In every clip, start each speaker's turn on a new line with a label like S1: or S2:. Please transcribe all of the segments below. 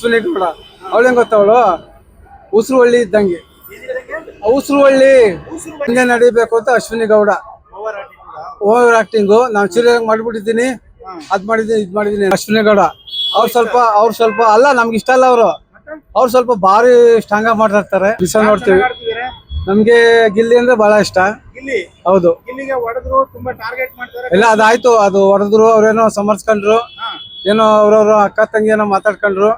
S1: ಅಶ್ವಿನಿ ಗೌಡ ಅವಳು ಹೆಂಗ್ ಗೊತ್ತ ಅವಳು? ಉಸಿರು ಹಳ್ಳಿ ಇದ್ದಂಗೆ. ಉಸಿರು ಹಳ್ಳಿ ಹಿಂಗೆ ನಡಿಬೇಕು ಅಂತ ಅಶ್ವಿನಿ ಗೌಡ. ಓವರ್ ಆಕ್ಟಿಂಗು ನಾನು ಸೀರಿಯಲ್ ಮಾಡ್ಬಿಟ್ಟಿದ್ದೀನಿ. ಅದ್ ಮಾಡಿದೀನಿ ಇದ್ ಮಾಡಿದೀನಿ ಅಶ್ವಿನಿ ಗೌಡ. ಅವ್ರು ಸ್ವಲ್ಪ ಅವ್ರು ಸ್ವಲ್ಪ ಅಲ್ಲ ನಮ್ಗೆ ಇಷ್ಟ ಅಲ್ಲ ಅವರು. ಅವ್ರು ಸ್ವಲ್ಪ ಭಾರಿ ಸ್ಟ್ರಾಂಗ್ ಆಗಿ ಮಾಡಿರ್ತಾರೆ ದಿವಸ ನೋಡ್ತೀವಿ. ನಮ್ಗೆ ಗಿಲ್ಲಿ ಅಂದ್ರೆ ಬಹಳ ಇಷ್ಟ. ಹೌದು. ಇಲ್ಲ ಅದಾಯ್ತು. ಅದು ಹೊಡೆದ್ರು ಅವ್ರೇನೋ ಸಮರ್ಸ್ಕೊಂಡ್ರು. ಏನೋ ಅವ್ರವ್ರ ಅಕ್ಕ ತಂಗಿ ಏನೋ ಮಾತಾಡ್ಕೊಂಡ್ರು.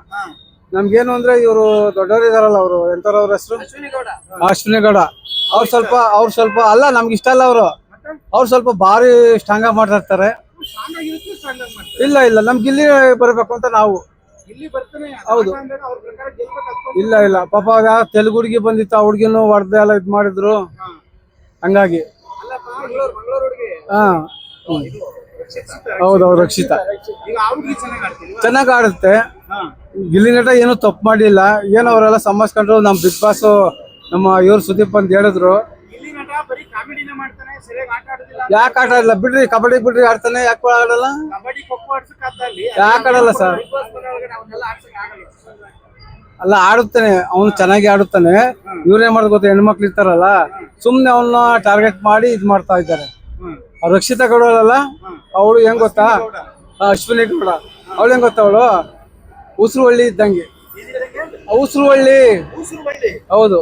S1: ನಮ್ಗೇನು ಅಂದ್ರೆ ಇವರು ದೊಡ್ಡವರು ಇದಾರಲ್ಲ ಅವರು ಎಂತವ್ರ ಅವ್ರ ಹೆಸರು? ಅಶ್ವಿನಿ ಗೌಡ ಅವ್ರು ಸ್ವಲ್ಪ ಅವ್ರು ಸ್ವಲ್ಪ ಅಲ್ಲ ನಮ್ಗೆ ಇಷ್ಟ ಅಲ್ಲ ಅವರು. ಅವ್ರು ಸ್ವಲ್ಪ ಭಾರಿ ಸ್ಟ್ರಾಂಗ್ ಆಗಿ ಮಾತಾಡ್ತಾರೆ.
S2: ಸ್ಟ್ರಾಂಗ್ ಮಾಡ್ತಾರೆ
S1: ಇಲ್ಲ ಇಲ್ಲ ನಮ್ಗೆ ಇಲ್ಲಿ ಬರಬೇಕು ಅಂತ ನಾವು. ಹೌದು. ಇಲ್ಲ ಇಲ್ಲ ಪಾಪ ಅದ್ ತೆಲುಗು ಹುಡುಗಿ ಬಂದಿತ್ತು ಆ ಹುಡುಗಿನೂ ಹೊಡೆದ ಎಲ್ಲ ಇದ್ ಮಾಡಿದ್ರು. ಹಂಗಾಗಿ. ಹಾ. ಹ್ಮ್. ಹೌದೌದು ರಕ್ಷಿತ.
S2: ಚೆನ್ನಾಗ್
S1: ಆಡುತ್ತೆ. ಗಿಲ್ಲಿ ನಟ ಏನು ತಪ್ಪು ಮಾಡಿಲ್ಲ. ಏನು ಅವರೆಲ್ಲ ಸಮಸ್ಕೊಂಡ್ರು ನಮ್ಮ ಬಿಗ್ ಬಾಸ್ ನಮ್ಮ ಇವ್ರು ಸುದೀಪ್ ಅಂತ ಹೇಳಿದ್ರು. ಯಾಕೆ ಆಟ ಇಲ್ಲ ಬಿಡ್ರಿ ಕಬಡ್ಡಿ ಬಿಡ್ರಿ ಆಡ್ತಾನೆ ಯಾಕೆ ಆಡಲ್ಲ? ಯಾಕೆ ಆಡಲ್ಲ ಸರ್?
S2: ಅವನ್ನೆಲ್ಲ ಆಡ್ಸಕ್ ಆಗಲ್ಲ.
S1: ಅಲ್ಲ ಆಡುತ್ತಾನೆ. ಅವನು ಚೆನ್ನಾಗಿ ಆಡುತ್ತಾನೆ. ಇವ್ರೇನ್ ಮಾಡೋದು ಗೊತ್ತಾ? ಹೆಣ್ಮಕ್ಳು ಇರ್ತಾರಲ್ಲ. ಸುಮ್ನೆ ಅವನ್ನ ಟಾರ್ಗೆಟ್ ಮಾಡಿ ಇದ್ ಮಾಡ್ತಾ ಇದ್ದಾರೆ. ರಕ್ಷಿತಾ ಗೌಡರಲ್ಲ? ಅವಳು ಹೆಂಗ್ ಗೊತ್ತಾ? ಅಶ್ವಿನಿ ಗೌಡ. ಅವಳು ಹೆಂಗ್ ಗೊತ್ತಾ ಅವಳು? ಉಸಿರು ಒಳ್ಳಿ ಇದ್ದಂಗೆ. ಉಸಿರು
S2: ಹಳ್ಳಿ
S1: ಹೌದು.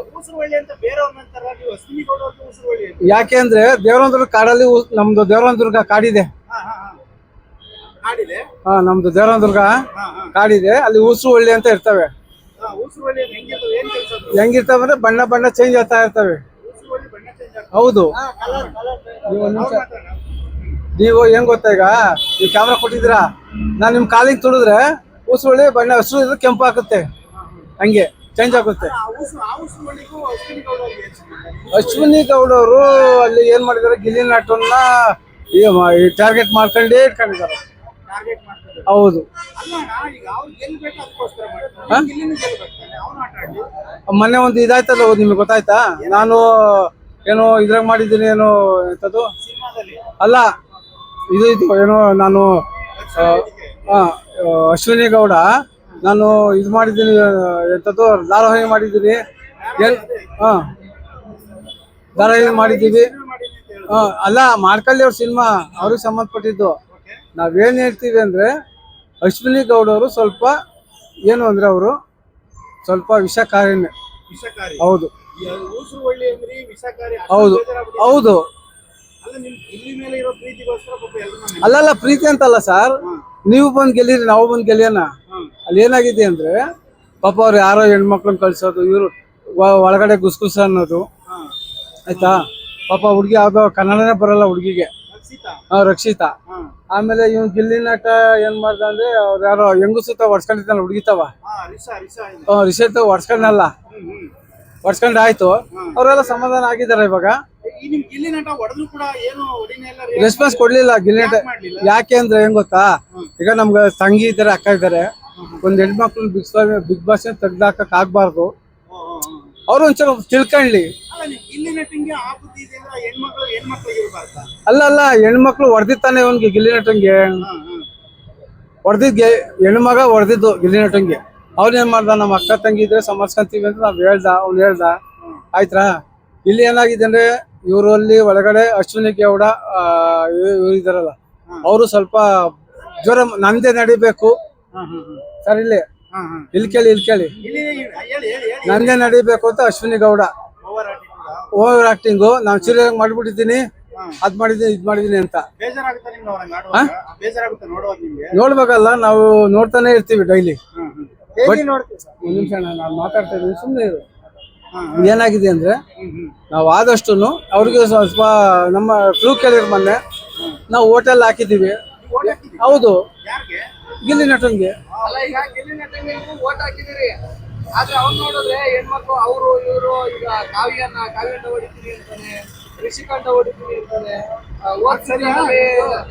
S1: ಯಾಕೆ ಅಂದ್ರೆ ದೇವರಂದ್ರ ಕಾಡಲ್ಲಿ ನಮ್ದು ದೇವರಂದುರ್ಗ ಕಾಡಿದೆ.
S2: ಹಾ
S1: ನಮ್ದು ದೇವರಂದುರ್ಗ ಕಾಡಿದೆ. ಅಲ್ಲಿ ಉಸಿರು ಹಳ್ಳಿ ಅಂತ ಇರ್ತವೆ ಹೆಂಗಿರ್ತಾವೆ ಅಂದ್ರೆ ಬಣ್ಣ ಬಣ್ಣ ಚೇಂಜ್ ಆಗ್ತಾ ಇರ್ತವೆ
S2: ಉಸಿರು ಬಳ್ಳಿ ಬಣ್ಣ ಚೇಂಜ್ ಆಗ್ತದೆ
S1: ಹೌದು. ನೀವು ಒಂದ್ ನಿಮಿಷ. ನೀವು ಹೆಂಗ್ ಗೊತ್ತಾ ಈಗ? ನೀವು ಕ್ಯಾಮ್ರಾ ಕೊಟ್ಟಿದ್ದೀರಾ? ನಾನು ನಿಮ್ ಕಾಲಿಗೆ ತುಳಿದ್ರೆ ಉಸುಳಿ ಬಣ್ಣ ಹಸಿರು ಇದ್ರೆ ಕೆಂಪು ಹಾಕುತ್ತೆ. ಹಂಗೆ ಚೇಂಜ್ ಆಗುತ್ತೆ.
S2: ಅಶ್ವಿನಿ ಗೌಡ
S1: ಅವರು ಅಲ್ಲಿ ಏನ್ ಮಾಡಿದಾರೆ? ಗಿಲ್ಲಿ ನಟನ್ನ ಟಾರ್ಗೆಟ್ ಮಾಡ್ಕೊಂಡೇ ಇಟ್ಕೊಂಡಿದ್ದಾರೆ. ಹೌದು. ಮೊನ್ನೆ ಒಂದು ಇದಾಯ್ತಲ್ಲ ನಿಮ್ಗೆ ಗೊತ್ತಾಯ್ತಾ? ನಾನು ಏನೋ ಇದ್ರಾಗ ಮಾಡಿದ್ದೀನಿ ಏನೋ ಎಂಥದ್ದು ಅಲ್ಲ ಇದು ಇದು ಏನೋ ನಾನು ಅಶ್ವಿನಿ ಗೌಡ ನಾನು ಇದು ಮಾಡಿದ್ದೀನಿ ಎಂಥದ್ದು ಧಾರಾವಾಹಿ ಮಾಡಿದ್ದೀನಿ. ಏನ್ ಹಾ ಧಾರಾವಾಹಿ ಮಾಡಿದ್ದೀವಿ. ಹಾ, ಅಲ್ಲ ಮಾಡ್ಕಲ್ಲಿ ಅವ್ರ ಸಿನಿಮಾ ಅವ್ರಿಗೆ ಸಂಬಂಧಪಟ್ಟಿದ್ದು. ನಾವೇನ್ ಹೇಳ್ತೀವಿ ಅಂದ್ರೆ ಅಶ್ವಿನಿ ಗೌಡ ಅವರು ಸ್ವಲ್ಪ ಏನು ಅಂದ್ರೆ ಅವರು ಸ್ವಲ್ಪ ವಿಷಕಾರಿನೇ
S2: ವಿಷಕಾರಿ.
S1: ಹೌದು. ಹೌದು. ಹೌದು. ಅಲ್ಲಲ್ಲ ಪ್ರೀತಿ ಅಂತಲ್ಲ ಸರ್. ನೀವು ಬಂದ್ ಗೆಲ್ಲಿರಿ ನಾವು ಬಂದ್ ಗೆಲ್ಲಿಯೋಣ. ಅಲ್ಲಿ ಏನಾಗಿದೆ ಅಂದ್ರೆ ಪಾಪ ಅವ್ರು ಯಾರೋ ಹೆಣ್ಮಕ್ಳನ್ನ ಕಳ್ಸೋದು ಇವರು ಒಳಗಡೆ ಗುಸ್ಗುಸ ಅನ್ನೋದು. ಆಯ್ತಾ? ಪಾಪ ಹುಡುಗಿ ಯಾವ್ದೋ ಕನ್ನಡನೇ ಬರಲ್ಲ ಹುಡುಗಿಗೆ. ರಕ್ಷಿತ? ಆಮೇಲೆ ಇವ್ ಗಿಲ್ಲಿ ನಾಟ ಏನ್ ಮಾಡ್ದ ಅಂದ್ರೆ ಅವ್ರ ಯಾರೋ ಹೆಂಗುಸುತ್ತ ಹೊಡ್ಸ್ಕೊಂಡಿದ್ದಾನ ಹುಡುಗಿತಾವ. ರಿಷತ್ ಹೊಡ್ಸ್ಕೊಂಡಲ್ಲ. ಹೊಡ್ಸ್ಕೊಂಡ್ ಆಯ್ತು ಅವರೆಲ್ಲ ಸಮಾಧಾನ ಆಗಿದ್ದಾರೆ ಇವಾಗ.
S2: ಈ ನಿಮ್ ಗಿಲ್ಲಿ ನಟ ಹೊಡೆದ್ರು ಕೂಡ ಏನು ಹೊಡಿನೇ ಇಲ್ಲ
S1: ರೆಸ್ಪಾನ್ಸ್ ಕೊಡ್ಲಿಲ್ಲ ಗಿಲ್ಲಿ ನಟ.
S2: ಮಾಡ್ಲಿಲ್ಲ?
S1: ಯಾಕೆ ಅಂದ್ರೆ ಹೆಂಗ್ ಗೊತ್ತಾ? ಈಗ ನಮ್ಗೆ ತಂಗಿ ಇದ್ದಾರೆ ಅಕ್ಕ ಇದ್ದಾರೆ. ಒಂದ್ ಹೆಣ್ಮಕ್ಳು ಬಿಗ್ ಬಾಸ್ ಬಿಗ್ ಬಾಸ್ ತೆಗ್ದಾಕಕ್ ಆಗ್ಬಾರ್ದು.
S2: ಓ, ಓ, ಓ.
S1: ಅವ್ರು ಒಂಚೂರು ತಿಳ್ಕೊಳ್ಳಿ.
S2: ಅಲ್ಲ ನಿಮ್ ಗಿಲ್ಲಿ ನಟಿಂಗೆ ಆ ಬುದ್ಧಿ ಇದೆ ಅಂದ್ರೆ ಹೆಣ್ಮಕ್ಳು ಹೆಣ್ಮಕ್ಳಿಗೆ ಇರ್ಬಾರ್ದಾ?
S1: ಅಲ್ಲ ಅಲ್ಲ ಹೆಣ್ಮಕ್ಳು ಹೊಡೆದಿತ್ತಾನೆ ಅವನ್ಗೆ ಗಿಲ್ಲಿ ನಟಂಗೆ. ಹೊಡೆದಿದ್ಗೆ ಹೆಣ್ಮಗ ಹೊಡೆದಿದ್ದು ಗಿಲ್ಲಿ ನಟಂಗೆ. ಅವ್ನ ಏನ್ ಮಾಡ್ದ? ನಮ್ಮ ಅಕ್ಕ ತಂಗಿ ಇದ್ರೆ ಸಮರ್ಸ್ಕೊಂತೀವಿ ಅಂತ ನಾವ್ ಹೇಳ್ದ ಅವ್ನು ಹೇಳ್ದ. ಆಯ್ತಾ ಇಲ್ಲಿ ಏನಾಗಿದೆ ಅಂದ್ರೆ ಇವರಲ್ಲಿ ಒಳಗಡೆ ಅಶ್ವಿನಿ ಗೌಡ ಇವ್ರು ಇದಾರಲ್ಲ ಅವರು ಸ್ವಲ್ಪ ಜ್ವರ ನಂದೇ ನಡಿಬೇಕು. ಸರ್ ಇಲ್ಲಿ. ಇಲ್ಲಿ ಕೇಳಿ ಇಲ್ಲಿ ಕೇಳಿ. ನಂದೇ ನಡಿಬೇಕು ಅಂತ ಅಶ್ವಿನಿ ಗೌಡ.
S2: ಓವರ್
S1: ಆಕ್ಟಿಂಗು ನಾನು ಸೀರಿಯಲ್ ಮಾಡ್ಬಿಟ್ಟಿದ್ದೀನಿ. ಅದ್ ಮಾಡಿದೀನಿ ಇದ್ ಮಾಡಿದೀನಿ ಅಂತ. ನೋಡ್ಬೇಕಲ್ಲ ನಾವು ನೋಡ್ತಾನೆ ಇರ್ತೀವಿ ಡೈಲಿ. ಒಂದ್ ನಿಮಿಷ ನಾನು ಮಾತಾಡ್ತಾ ಇದ್ದೀನಿ ಸುಮ್ಮನೆ ಇರು. ಏನಾಗಿದೆ ಅಂದ್ರೆ ನಾವು ಆದಷ್ಟು ಅವ್ರಿಗೆ ಸ್ವಲ್ಪ ನಮ್ಮ ಫ್ಲೂ ಕೇಳಿರ್ ಮೊನ್ನೆ ನಾವು ಹೋಟೆಲ್
S2: ಹಾಕಿದೀವಿ
S1: ಹೌದು. ಗಿಲ್ಲಿ ನಟನ್ಗೆ.
S2: ಅಲ್ಲ ಈಗ ಗೆಲ್ಲಿ ನಟಂಗೆ ಓಟ್ ಹಾಕಿದಿರಿ ಆದ್ರೆ ಅವ್ರು ನೋಡಿದ್ರೆ ಹೆಣ್ಮಕ್ಳು ಅವರು ಇವರು ಈಗ ಕಾವ್ಯನ ಕಾವ್ಯನ ಹೊಡಿತೀನಿ ಅಂತಾನೆ ರಿಷಿಕಂಠ ಹೊಡಿತೀನಿ ಅಂತಾನೆ ಓದ್ ಸರಿ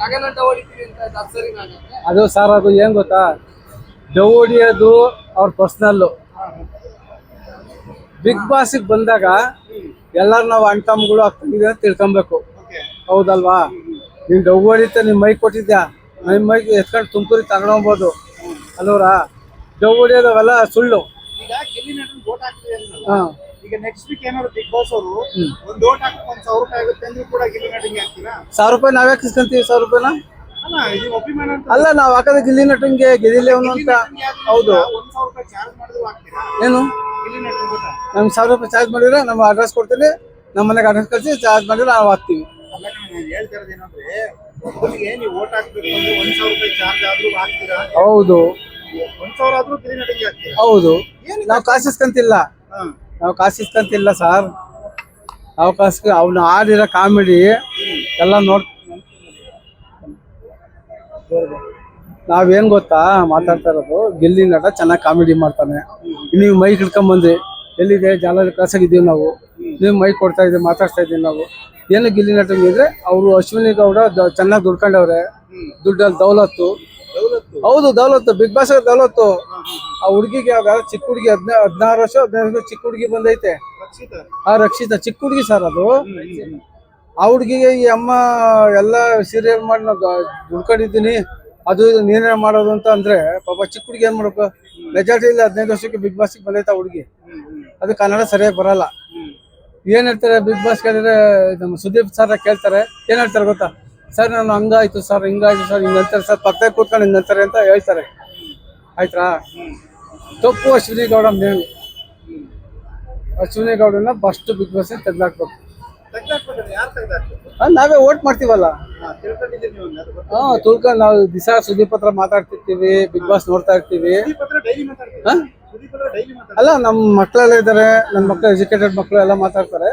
S2: ಗಗನಂಟ ಹೊಡಿತೀನಿ ಅಂತ ಅದು ಸರಿ
S1: ಅದು ಸರ್ ಅದು ಏನ್ ಗೊತ್ತಾ? ಡವ್ ಹೊಡಿಯೋದು ಅವ್ರ ಪರ್ಸ್ನಲ್ಲು ಬಿಗ್ ಬಾಸಿಗೆ ಬಂದಾಗ ಎಲ್ಲರೂ ನಾವು ಅಣ್ಣ ತಮ್ಮಗಳು ಆಗ್ತಿದ್ದೀವಿ ಅಂತ ತಿಳ್ಕೊಬೇಕು. ಹೌದಲ್ವಾ? ನೀನು ಡವ್ ಹೊಡಿತ ನಿಮ್ಮ ಮೈ ಕೊಟ್ಟಿದ್ಯಾ? ನಿಮ್ಮ ಮೈಕ್ ಎತ್ಕೊಂಡು ತುಮಕೂರಿ ತಗೊಂಡೋಗ್ಬೋದು ಅಲ್ಲವರ ಡವ್ ಹೊಡಿಯೋದು ಅವೆಲ್ಲ ಸುಳ್ಳು.
S3: ಈಗ ನೆಕ್ಸ್ಟ್ ವೀಕ್ ಏನಾದ್ರು ಬಿಗ್ ಬಾಸ್ ಅವರು ಒಂದು ಓಟ್ ಹಾಕಕ್ ಒಂದ್ ಸಾವಿರ ರೂಪಾಯಿ ಆಗುತ್ತೆ ಅಂದ್ರೂ ಕೂಡ ಗಿಲ್ಲಿ ನಟನ್ಗೆ ಹಾಕ್ತೀರಾ?
S1: ಸಾವಿರ ರೂಪಾಯಿ ನಾವೇ ಕಿಸ್ಕೊಂತೀವಿ ಸಾವಿರ ರೂಪಾಯಿನ?
S3: ಅಲ್ಲ ನಾವು ಅಭಿಮಾನ ಅಂತ
S1: ಅಲ್ಲ ನಾವ್ ಹಾಕೋದು ಗಿಲ್ಲಿ ನಟನ್ಗೆ
S3: ಗೆದಿಲೇವನು
S1: ಅಂತ. ಹೌದು. ಏನು? ನಮ್ಗೆ ಸಾವಿರ ರೂಪಾಯಿ ಚಾರ್ಜ್ ಮಾಡಿದ್ರೆ ನಮ್ಮ ಅಡ್ರೆಸ್ ಕೊಡ್ತೀನಿ ನಮ್ಮ ಮನೆಗೆ ಅಡ್ರೆಸ್ ಕಳಿಸಿ ಚಾರ್ಜ್ ಮಾಡಿದ್ರೆ ನಾವು ಹಾಕ್ತೀವಿ. ಹೌದು. ಹೌದು. ನಾವು
S3: ಕಾಸಿಸ್ಕಂತಿಲ್ಲ
S1: ನಾವು ಕಾಸಿಸ್ಕಂತಿಲ್ಲ ಸರ್. ನಾವು ಕಾಸು ಅವ್ನು ಆಡಿರೋ ಕಾಮಿಡಿ ಎಲ್ಲ ನೋಡ್ ನಾವೇನ್ ಗೊತ್ತಾ? ಮಾತಾಡ್ತಾ ಇರೋದು ಗಿಲ್ಲಿ ನಟ ಚೆನ್ನಾಗಿ ಕಾಮಿಡಿ ಮಾಡ್ತಾನೆ. ನೀವು ಮೈ ಹಿಡ್ಕೊಂಬಂದ್ರಿ ಎಲ್ಲಿದೆ? ಜಾಲ ಕಳ್ಸಾಗಿದ್ದೀವಿ ನಾವು. ನೀವು ಮೈ ಕೊಡ್ತಾ ಇದ್ದೀವಿ ಮಾತಾಡ್ತಾ ಇದ್ದೀವಿ ನಾವು. ಏನು ಗಿಲ್ಲಿ ನಟ ಇದ್ರೆ ಅವರು ಅಶ್ವಿನಿ ಗೌಡ ಚೆನ್ನಾಗಿ ದುಡ್ಕೊಂಡವ್ರೆ. ದುಡ್ಡಲ್ಲಿ ದೌಲತ್ತು.
S3: ದೌಲತ್ತು.
S1: ಹೌದು ದೌಲತ್ತು. Big boss ದೌಲತ್ತು. ಆ ಹುಡುಗಿಗೆ ಯಾವ್ದು ಚಿಕ್ಕ ಹುಡುಗಿ ಹದಿನ ಹದಿನಾರು ವರ್ಷ ಹದಿನೈದು ಚಿಕ್ಕ ಹುಡುಗಿ ಬಂದೈತೆ. ಆ ರಕ್ಷಿತ ಚಿಕ್ಕ ಹುಡುಗಿ ಸರ್ ಅದು. ಆ ಹುಡುಗಿಗೆ ಈ ಅಮ್ಮ ಎಲ್ಲ ಸೀರಿಯಲ್ ಮಾಡಿ ನಾವು ದುಡ್ಕೊಂಡಿದ್ದೀನಿ ಅದು ಇದು ನೀನೇ ಮಾಡೋದು ಅಂತ ಅಂದ್ರೆ, ಪಾಪ ಚಿಕ್ಕ ಹುಡುಗಿ ಏನ್ ಮಾಡ್ಬೇಕು? ಮೆಜಾರಿಟಿ ಹದಿನೈದು ವರ್ಷಕ್ಕೆ ಬಿಗ್ ಬಾಸ್ಗೆ ಬಂದೈತೆ ಹುಡುಗಿ. ಅದು ಕನ್ನಡ ಸರಿಯಾಗಿ ಬರಲ್ಲ. ಏನ್ ಹೇಳ್ತಾರೆ ಬಿಗ್ ಬಾಸ್ ಕೇಳಿದ್ರೆ ನಮ್ಮ ಸುದೀಪ್ ಸರ್ ಕೇಳ್ತಾರೆ. ಏನ್ ಹೇಳ್ತಾರೆ ಗೊತ್ತಾ? ಸರ್ ನಾನು ಹಂಗಾಯ್ತು ಸರ್ ಹಿಂಗಾಯ್ತು ಸರ್ ಹಿಂಗಂತಾರೆ ಸರ್ ಪಕ್ಕದಾಗ ಕೂತ್ಕೊಂಡು ಹಿಂಗಂತಾರೆ ಅಂತ ಹೇಳ್ತಾರೆ. ಆಯ್ತಾ ತಪ್ಪು ಅಶ್ವಿನಿ ಗೌಡ ಮೇನ್ ಅಶ್ವಿನಿ ಗೌಡನ ಫಸ್ಟ್ ಬಿಗ್ ಬಾಸ್ ತೆಗ್ದಾಕ್ಬೇಕು. ನಾವೇ ಓಟ್ ಮಾಡ್ತೀವಲ್ಲ.
S3: ಹಾ ತಿಳ್ಕೊಂಡಿದ್ದೀನಿ ನೀವು
S1: ದಿಸಾ ಸುದೀಪ್ ಹತ್ರ ಮಾತಾಡ್ತಿರ್ತೀವಿ ಬಿಗ್ ಬಾಸ್ ನೋಡ್ತಾ ಇರ್ತೀವಿ. ಅಲ್ಲ ನಮ್ಮ ಮಕ್ಕಳೆಲ್ಲ ಇದ್ದಾರೆ ನನ್ನ ಮಕ್ಕಳು ಎಜುಕೇಟೆಡ್ ಮಕ್ಕಳು ಎಲ್ಲ ಮಾತಾಡ್ತಾರೆ.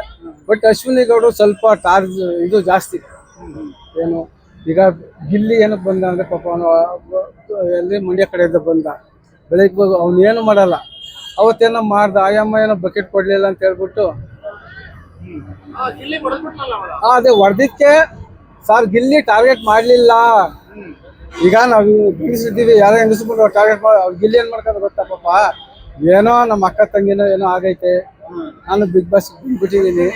S1: ಬಟ್ ಅಶ್ವಿನಿ ಗೌಡರು ಸ್ವಲ್ಪ ಟಾರ್ಜ್ ಇದು ಜಾಸ್ತಿ. ಏನು ಈಗ ಗಿಲ್ಲಿ ಏನಕ್ಕೆ ಬಂದ ಅಂದ್ರೆ ಪಾಪ ಅವನು ಎಲ್ಲಿ ಮಂಡ್ಯ ಕಡೆಯಿಂದ ಬಂದ. ಬೆಳಗ್ಗೆ ಅವ್ನು ಏನು ಮಾಡಲ್ಲ. ಅವತ್ತೇನೋ ಮಾಡ್ದ ಆಯಮ್ಮ ಏನೋ ಬಕೆಟ್ ಕೊಡ್ಲಿಲ್ಲ ಅಂತ ಹೇಳ್ಬಿಟ್ಟು
S2: ಆ, ಗಿಲ್ಲಿ ಬಡದ್ಬಿಟ್ನಲ್ಲ ಅವಳ
S1: ಆ, ಅದೇ ಹೊಡೆದಿಕ್ಕೆ ಸರ್ ಗಿಲ್ಲಿ ಟಾರ್ಗೆಟ್ ಮಾಡಲಿಲ್ಲ. ಈಗ ನಾವು ಬಿಡಿಸಿದ್ದೀವಿ ಯಾರೋ ಹೆಂಗಸ್ಬಿಟ್ಟು ಟಾರ್ಗೆಟ್ ಮಾಡಿ ಗಿಲ್ಲಿ ಏನ್ ಮಾಡ್ಕೊಂಡು ಗೊತ್ತಾ ಪಾಪ? ಏನೋ ನಮ್ಮ ಅಕ್ಕ ತಂಗಿನೋ ಏನೋ ಆಗೈತೆ. ನಾನು ಬಿಗ್ ಬಾಸ್ ಬಿಟ್ಟಿದ್ದೀನಿ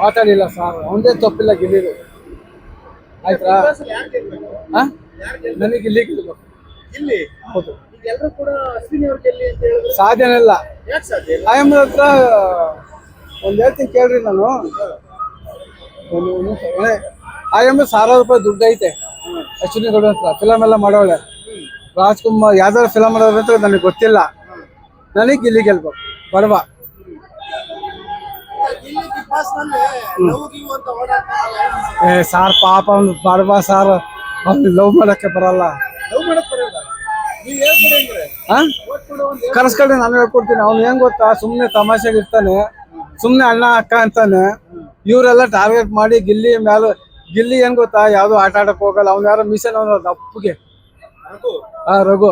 S1: ಮಾತಾಡಿಲ್ಲ ಸರ್ ಅವನದೇ ತಪ್ಪಿಲ್ಲ ಗಿಲ್ಲಿದು. ಆಯ್ತಾ ನನಗೆ
S3: ಇಲ್ಲಿ
S1: ಹೌದು. ಸಾಧ್ಯನೇ ಇಲ್ಲ.
S3: ಇಲ್ಲ?
S1: ಆಯಮ್ಮನ ಹತ್ರ ಒಂದು ಹೇಳ್ತೀನಿ ಕೇಳ್ರಿ ನಾನು. ಆ ಎಂಬ ಸಾವಿರಾರು ರೂಪಾಯಿ ದುಡ್ಡು ಐತೆ. ಅಶ್ವಿನಿ ಗೌಡ ಅಂತ ಫಿಲಮ್ ಎಲ್ಲ ಮಾಡೋಳೆ. ರಾಜ್ಕುಮಾರ್, ಯಾವ್ದಾದ್ರು ಫಿಲಮ್ ಮಾಡೋದ್ರ ಅಂತ ನನಗೆ ಗೊತ್ತಿಲ್ಲ. ನನಗೆ ಗಿಲ್ಲಿ ಗೆಲ್ಬೇಕು. ಬಡವ
S3: ಇಲ್ಲಿ
S1: ಏ, ಸಾರ್ ಪಾಪ, ಅವ್ನು ಬಡವ ಸಾರ್, ಅವ್ನು ಲವ್ ಮಾಡಕ್ಕೆ ಬರಲ್ಲ. ಕರ್ಸ್ಕೊಳ್ಳಿ ನಾನು ಹೇಳ್ಕೊಡ್ತೀನಿ. ಅವ್ನು ಹೆಂಗ್ ಗೊತ್ತಾ? ಸುಮ್ಮನೆ ತಮಾಷೆಗೆ ಇರ್ತಾನೆ. ಸುಮ್ಮನೆ ಅಣ್ಣ ಅಕ್ಕ ಅಂತಾನೆ. ಇವರೆಲ್ಲ ಟಾರ್ಗೆಟ್ ಮಾಡಿ ಗಿಲ್ಲಿ ಮ್ಯಾಲ ಗಿಲ್ಲಿ ಏನ್ ಗೊತ್ತಾ ಯಾವ್ದು ಆಟ ಆಡಕ್ ಹೋಗಲ್ಲ. ಅವ್ನ ಯಾರೋ ಮಿಷನ್ ಅವನು ದಪ್ಪಗೆ
S3: ಹಾ
S1: ಆ ರಘು.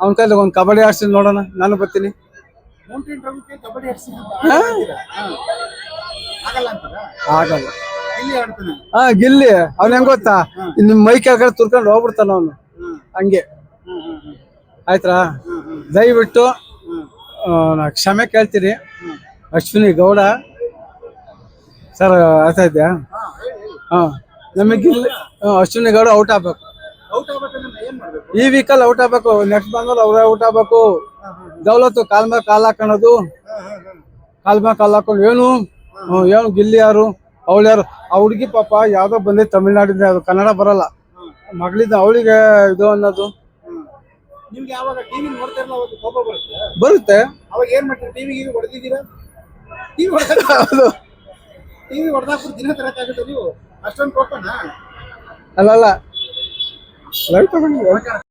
S1: ಅವನ ಕೈಲಿ ಒಂದ್ ಕಬಡ್ಡಿ ಆಡ್ಸಿ ನೋಡೋಣ ನಾನು ಬರ್ತೀನಿ?
S3: ಆಗಲ್ಲ
S1: ಹಾ ಗಿಲ್ಲಿ ಅವ್ನ ಹೆಂಗ್ ಗೊತ್ತಾ? ನಿಮ್ ಮೈ ಕೆಳಗಡೆ ತುರ್ಕೊಂಡು ಹೋಗ್ಬಿಡ್ತಾನ ಅವನು. ಹಂಗೆ. ಆಯ್ತಾ ದಯವಿಟ್ಟು ಕ್ಷಮೆ ಕೇಳ್ತೀನಿ ಅಶ್ವಿನಿ ಗೌಡ. ಸರ್ ಅರ್ಥ ಇದೆಯಾ ಹಾ ನಮಗೆ ಅಶ್ವಿನಿ ಗೌಡ ಔಟ್ ಆಗ್ಬೇಕು. ಈ ವೀಕಲ್ಲಿ ಔಟ್ ಆಗ್ಬೇಕು. ನೆಕ್ಸ್ಟ್ ಬಂದ್ರೆ ಅವ್ರ ಔಟ್ ಆಗ್ಬೇಕು. ದೌಲತ್ತು ಕಾಲ್ ಮೇಲೆ ಕಾಲ್ ಹಾಕೊಳ್ಳೋದು ಕಾಲ್ ಮೇಲೆ ಕಾಲ್ ಹಾಕೊಂಡು ಏನು? ಏನು ಗಿಲ್ಲಿ ಯಾರು? ಅವಳು ಯಾರು? ಆ ಹುಡುಗಿ ಪಾಪ ಯಾವ್ದೋ ಬಂದಿ ತಮಿಳ್ನಾಡಿಂದ ಅದು ಕನ್ನಡ ಬರಲ್ಲ. ಮಗಳಿಂದ ಅವಳಿಗೆ ಇದು ಅನ್ನೋದು.
S3: ಬರುತ್ತೆ?
S1: ಬರುತ್ತೆ.
S3: ಅವಾಗ ಏನ್ ಮಾಡ್ತೀರಿ? ಟಿವಿಗೆ ಹೊಡೆದಿದ್ದೀರಾ? ಟಿವಿ
S1: ಅದು
S3: ಟಿವಿ ಹೊಡೆದಾಕ್ಬಿಟ್ಟು ದಿನ ತರಕಾಗುತ್ತೆ ನೀವು. ಅಷ್ಟೊಂದು ಕೋಪನಾ?
S1: ಅಲ್ಲಲ್ಲ ಲೈಟ್ ತಗೊಂಡು